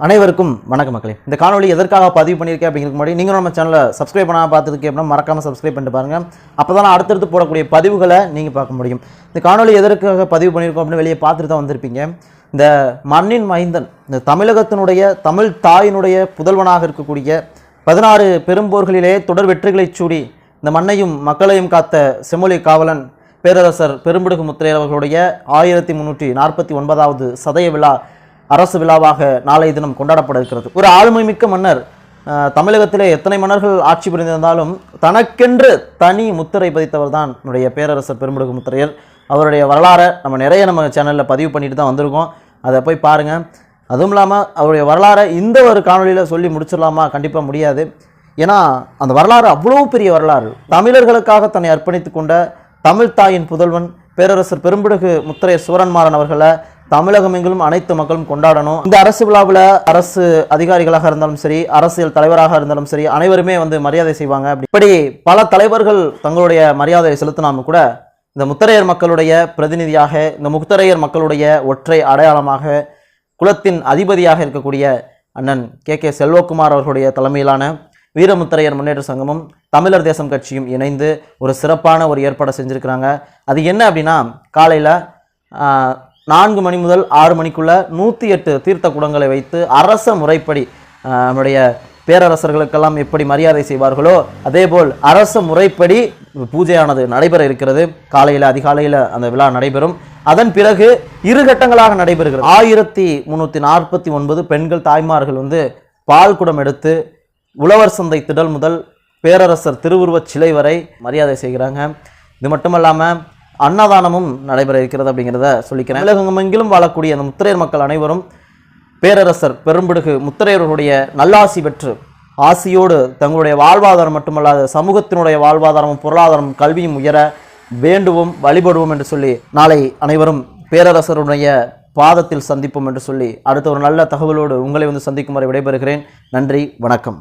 அனைவருக்கும் வணக்கம் மக்களே. இந்த காணொலி எதற்காக பதிவு பண்ணியிருக்கேன் அப்படிங்கிறதுக்கு முன்னாடி நீங்கள் நம்ம சேனலை சப்ஸ்கிரைப் பண்ணாமல் பார்த்துருக்கு அப்படின்னா மறக்காமல் சப்ஸ்கிரைப் பண்ணிட்டு பாருங்கள் அப்போ தான் அடுத்தடுத்து போடக்கூடிய பதிவுகளை நீங்கள் பார்க்க முடியும். இந்த காணொலி எதற்காக பதிவு பண்ணியிருக்கோம் அப்படின்னு வெளியே பார்த்துட்டு தான் வந்திருப்பீங்க. இந்த மண்ணின் மைந்தன் இந்த தமிழகத்தினுடைய தமிழ் தாயினுடைய புதல்வனாக இருக்கக்கூடிய பதினாறு பெரும்போர்களிலே தொடர் வெற்றிகளைச் சூடி இந்த மண்ணையும் மக்களையும் காத்த செம்மொழி காவலன் பேரரசர் பெரும்பிடுகு முத்திரையர் அவர்களுடைய ஆயிரத்தி முந்நூற்றி நாற்பத்தி ஒன்பதாவது சதய விழா அரசு விழாவாக நாளைய தினம் கொண்டாடப்பட இருக்கிறது. ஒரு ஆளுமை மிக்க மன்னர் தமிழகத்திலே எத்தனை மன்னர்கள் ஆட்சி புரிந்திருந்தாலும் தனக்கென்று தனி முத்திரை பதித்தவர் தான் நம்முடைய பேரரசர் பெரும்பிடுகு முத்திரையர். அவருடைய வரலாறை நம்ம நிறைய நம்ம சேனலில் பதிவு பண்ணிட்டு தான் வந்திருக்கோம். அதை போய் பாருங்கள் அதுவும் இல்லாமல் அவருடைய வரலாறை இந்த ஒரு காணொளியில் சொல்லி முடிச்சிடலாமா? கண்டிப்பாக முடியாது. ஏன்னா அந்த வரலாறு அவ்வளோ பெரிய வரலாறு. தமிழர்களுக்காக தன்னை அர்ப்பணித்து கொண்ட தமிழ் தாயின் புதல்வன் பேரரசர் பெரும்பிடுகு முத்திரைய சுவரன்மாறன் அவர்களை தமிழகம் எங்கிலும் அனைத்து மக்களும் கொண்டாடணும். இந்த அரசு விழாவில் அரசு அதிகாரிகளாக இருந்தாலும் சரி அரசியல் தலைவராக இருந்தாலும் சரி அனைவருமே வந்து மரியாதை செய்வாங்க. இப்படி பல தலைவர்கள் தங்களுடைய மரியாதையை செலுத்தினாலும் கூட இந்த முத்தரையர் மக்களுடைய பிரதிநிதியாக இந்த முத்தரையர் மக்களுடைய ஒற்றை அடையாளமாக குலத்தின் அதிபதியாக இருக்கக்கூடிய அண்ணன் கே. கே. செல்வகுமார் அவர்களுடைய தலைமையிலான வீரமுத்திரையர் முன்னேற்ற சங்கமும் தமிழர் தேசம் கட்சியும் இணைந்து ஒரு சிறப்பான ஒரு ஏற்பாடை செஞ்சுருக்கிறாங்க. அது என்ன அப்படின்னா காலையில் நான்கு மணி முதல் ஆறு மணிக்குள்ளே நூற்றி எட்டு தீர்த்த குடங்களை வைத்து அரச முறைப்படி நம்முடைய பேரரசர்களுக்கெல்லாம் எப்படி மரியாதை செய்வார்களோ அதேபோல் அரச முறைப்படி பூஜையானது நடைபெற இருக்கிறது. காலையில் அதிகாலையில் அந்த விழா நடைபெறும். அதன் பிறகு இரு கட்டங்களாக நடைபெறுகிறது. ஆயிரத்தி முந்நூற்றி நாற்பத்தி ஒன்பது பெண்கள் தாய்மார்கள் வந்து பால் குடம் எடுத்து உழவர் சந்தை திடல் முதல் பேரரசர் திருவுருவச் சிலை வரை மரியாதை செய்கிறாங்க. இது மட்டும் இல்லாமல் அன்னதானமும் நடைபெற இருக்கிறது அப்படிங்கிறத சொல்லிக்கிறேன். உலகமெங்கிலும் வாழக்கூடிய அந்த முத்திரையர் மக்கள் அனைவரும் பேரரசர் பெரும்பிடுகு முத்திரையர்களுடைய நல்லாசி பெற்று ஆசியோடு தங்களுடைய வாழ்வாதாரம் மட்டுமல்லாது சமூகத்தினுடைய வாழ்வாதாரமும் பொருளாதாரமும் கல்வியும் உயர வேண்டுவோம் வழிபடுவோம் என்று சொல்லி நாளை அனைவரும் பேரரசருடைய பாதத்தில் சந்திப்போம் என்று சொல்லி அடுத்த ஒரு நல்ல தகவலோடு உங்களை வந்து சந்திக்கும் வரை விடைபெறுகிறேன். நன்றி வணக்கம்.